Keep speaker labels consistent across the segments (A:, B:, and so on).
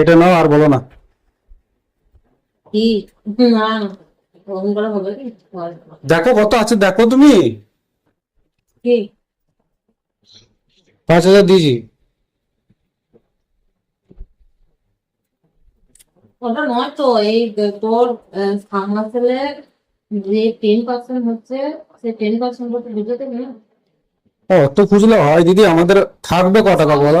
A: এটা নাও আর বলো না। দেখো কত আছে দেখো তুমি। পাঁচ হাজার দিয়েছি।
B: ওটা নয় তো এই তোর সামনা ছেলের যে টেন পার্সেন্ট হচ্ছে সে টেন পার্সেন্ট করতে বুঝতে না?
A: ও তো খুঁজলে হয় দিদি আমাদের থাকবে ক টাকা বলো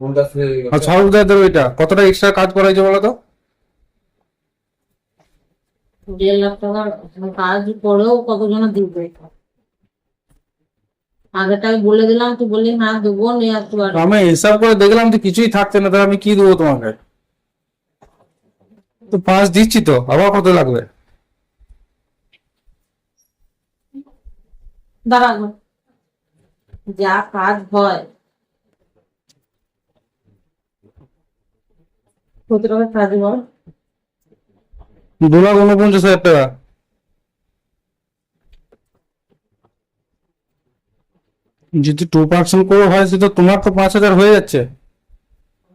A: ওইটা কতটা এক্সট্রা কাজ করা হয়েছে বলো তো?
B: দেড় লাখ টাকার কাজ করেও কতজন দিবে? আগেরটা বলে দিলাম তুই বললি না দেবো নিয়ে আসতে পারব
A: আমি হিসাব করে দেখলাম যে কিছুই থাকছে না তাহলে আমি কি দেবো তোমাকে? তো পাঁচ দিচ্ছি তো আবার কত লাগবে?
B: দাঁড়াবো যা কাজ হয় কত টাকা কাজ বল
A: দু লাখ উনপঞ্চাশ হাজার টাকা। যদি টু পার্সেন্ট করে হয় সেটা তোমার তো পাঁচ হাজার হয়ে যাচ্ছে।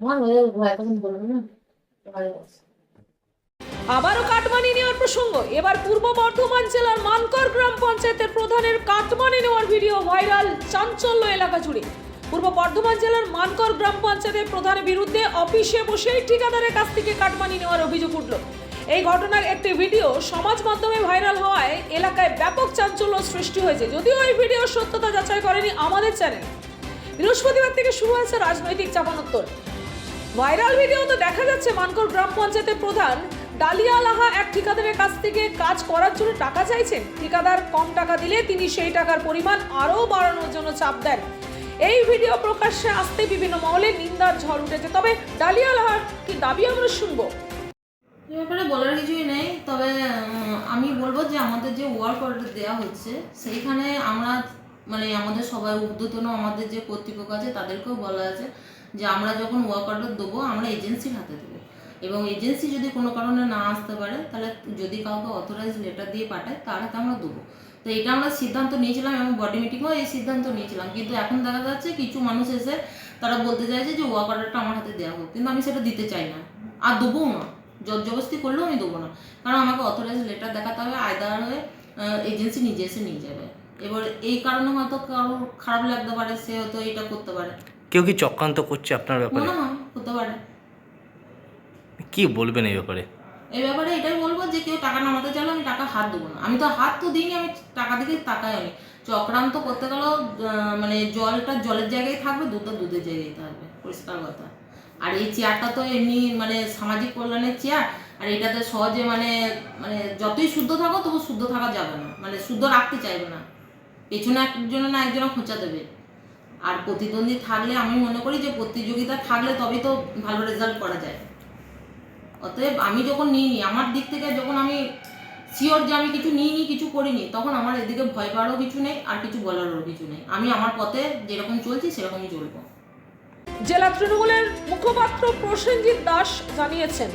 B: হয়ে হয়ে যাচ্ছে।
C: আবারও কাটমানি নেওয়ার প্রসঙ্গ। এবার পূর্ব বর্ধমান জেলার মানকর গ্রাম পঞ্চায়েতের প্রধানের কাটমানি নেওয়ার ভিডিও ভাইরাল চাঞ্চল্য এলাকা জুড়ে। পূর্ব বর্ধমান জেলার মানকর গ্রাম পঞ্চায়েতের প্রধানের বিরুদ্ধে অফিসে বসেই ঠিকাদারের কাছ থেকে কাটমানি নেওয়ার অভিযোগ উঠল। এই ঘটনার একটি ভিডিও সমাজ মাধ্যমে ভাইরাল হওয়ায় এলাকায় ব্যাপক চাঞ্চল্য সৃষ্টি হয়েছে। যদিও এই ভিডিওর সত্যতা যাচাই করেনি আমাদের চ্যানেল। বৃহস্পতিবার থেকে শুরু হয়েছে রাজনৈতিক চাপানোত্তর। ভাইরাল ভিডিওতে দেখা যাচ্ছে মানকর গ্রাম পঞ্চায়েতের প্রধান ডালিয়া লাহা এক ঠিকাদারের কাছ থেকে কাজ করার জন্য টাকা চাইছেন। ঠিকাদার কম টাকা দিলে তিনি সেই টাকার পরিমাণ আরও বাড়ানোর জন্য চাপ দেন। এই ভিডিও প্রকাশ্যে আসতে বিভিন্ন মহলে নিন্দার ঝড় উঠেছে। তবে ডালিয়া লাহার কি দাবি আমরা শুনব?
D: ব্যাপারে বলার কিছুই নেই। তবে আমি বলব যে আমাদের যে ওয়ার্ক অর্ডার দেওয়া হচ্ছে, সেইখানে আমরা মানে আমাদের সবাই ঊর্ধ্বতন, আমাদের যে কর্তৃপক্ষ আছে, তাদেরকেও বলা আছে যে আমরা যখন ওয়ার্ক অর্ডার দেবো, আমরা এজেন্সির হাতে দেবো। এবং এজেন্সি যদি কোনো কারণে না আসতে পারে, তাহলে যদি কাউকে অথরাইজ লেটার দিয়ে পাঠায় তার হাতে আমরা দেবো। তো এটা আমরা সিদ্ধান্ত নিয়েছিলাম এবং বডি মিটিংও এই সিদ্ধান্ত নিয়েছিলাম। কিন্তু এখন দেখা যাচ্ছে কিছু মানুষ এসে তারা বলতে চাইছে যে ওয়ার্ক অর্ডারটা আমার হাতে দেওয়া হোক। কিন্তু আমি সেটা দিতে চাই না। আর দেবোও না। জোর জবরদস্তি করলেও আমি দেবো না। কারণ আমাকে অথরাইজ লেটার দেখাতে হবে আয়দার হয়ে এজেন্সি নিজে এসে নিয়ে যাবে। এবার এই কারণে হয়তো কারোর খারাপ লাগতে পারে সে হয়তো এটা করতে পারে।
E: কেউ কি চক্রান্ত করছে আপনার ব্যাপারে?
D: মনে হয় হতে পারে।
E: কি বলবেন এই ব্যাপারে?
D: এই ব্যাপারে এটাই বলব যে কেউ টাকা নামাতে চাইলে আমি টাকা হাত দেবো না। আমি তো হাত তো দিইনি, আমি টাকা দিকে তাকাই আমি। চক্রান্ত করতে গেলেও মানে জলটা জলের জায়গায় থাকবে, দুধটা দুধের জায়গায় থাকবে। পরিষ্কার কথা। আর এই চেয়ারটা তো এমনি মানে সামাজিক কল্যাণের চেয়ার, আর এটাতে সহজে মানে মানে যতই শুদ্ধ থাকো তবু শুদ্ধ থাকা যাবে না। মানে শুদ্ধ রাখতে চাইবে না। পেছনে একজনে না একজনে খোঁচা দেবে। আর প্রতিদ্বন্দ্বী থাকলে আমি মনে করি যে প্রতিযোগিতা থাকলে তবেই তো ভালো রেজাল্ট করা যায়। অতএব আমি যখন নিইনি আমার দিক থেকে যখন আমি শিওর যে আমি কিছু নিইনি কিছু করিনি তখন আমার এদিকে ভয় পাওয়ারও কিছু নেই আর কিছু বলারও কিছু নেই। আমি আমার পথে যেরকম চলছি সেরকমই চলবো।
C: জেলা তৃণমূলের মুখপাত্র প্রসেনজিৎ দাস জানিয়েছেন।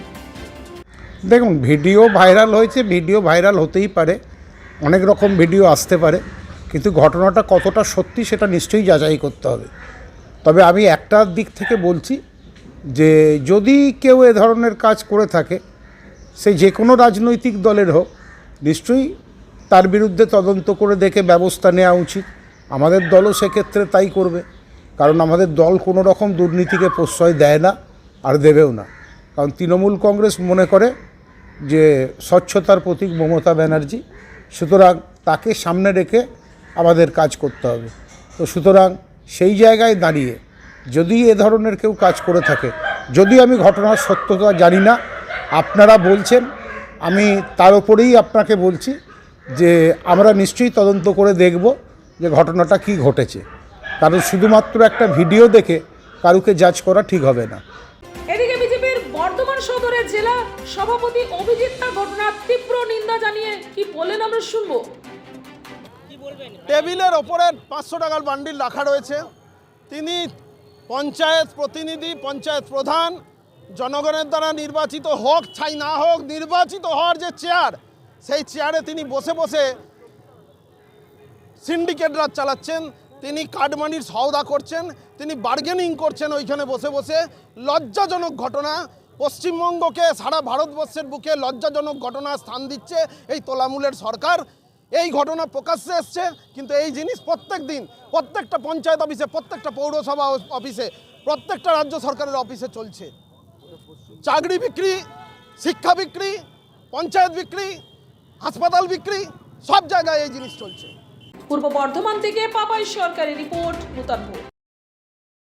F: দেখুন ভিডিও ভাইরাল হয়েছে ভিডিও ভাইরাল হতেই পারে। অনেক রকম ভিডিও আসতে পারে কিন্তু ঘটনাটা কতটা সত্যি সেটা নিশ্চয়ই যাচাই করতে হবে। তবে আমি একটা দিক থেকে বলছি যে যদি কেউ এ ধরনের কাজ করে থাকে, সে যে কোনো রাজনৈতিক দলের হোক, নিশ্চয়ই তার বিরুদ্ধে তদন্ত করে দেখে ব্যবস্থা নেওয়া উচিত। আমাদের দলও সেক্ষেত্রে তাই করবে, কারণ আমাদের দল কোনো রকম দুর্নীতিকে প্রশ্রয় দেয় না আর দেবেও না। কারণ তৃণমূল কংগ্রেস মনে করে যে স্বচ্ছতার প্রতীক মমতা ব্যানার্জি, সুতরাং তাকে সামনে রেখে আমাদের কাজ করতে হবে। তো সুতরাং সেই জায়গায় দাঁড়িয়ে যদি এ ধরনের কেউ কাজ করে থাকে যদি আমি ঘটনার সত্যতা জানি না আপনারা বলছেন আমি তার উপরেই আপনাকে বলছি যে আমরা নিশ্চয়ই তদন্ত করে দেখব যে ঘটনাটা কি ঘটেছে। কারণ শুধুমাত্র একটা ভিডিও দেখে কারুকে জাজ করা ঠিক হবে না।
C: এদিকে বিজেপির বর্ধমান সদরের জেলা সভাপতি অভিজিৎ তার ঘটনার তীব্র নিন্দা জানিয়ে কি বলেন আমরা শুনব।
G: টেবিলের ওপরে পাঁচশো টাকার বান্ডিল রাখা রয়েছে। তিনি পঞ্চায়েত প্রতিনিধি, পঞ্চায়েত প্রধান, জনগণের দ্বারা নির্বাচিত হোক, ছাই না হোক, নির্বাচিত হওয়ার যে চেয়ার, সেই চেয়ারে তিনি বসে বসে সিন্ডিকেট রাজ চালাচ্ছেন, তিনি কাটমানির সওদা করছেন, তিনি বার্গেনিং করছেন ওইখানে বসে বসে। লজ্জাজনক ঘটনা, পশ্চিমবঙ্গকে সারা ভারতবর্ষের বুকে লজ্জাজনক ঘটনা স্থান দিচ্ছে এই তোলামূলের সরকার। এই ঘটনা প্রকাশ্যে এসছে, কিন্তু এই জিনিস প্রত্যেক দিন, প্রত্যেকটা পঞ্চায়েত অফিসে, প্রত্যেকটা পৌরসভা অফিসে, প্রত্যেকটা রাজ্য সরকারের অফিসে চলছে। চাকরি বিক্রি, শিক্ষা বিক্রি, পঞ্চায়েত বিক্রি, হাসপাতাল বিক্রি, সব জায়গায় এই জিনিস চলছে।
C: পূর্ব বর্ধমান থেকে পাপাই সরকারি রিপোর্ট ভোট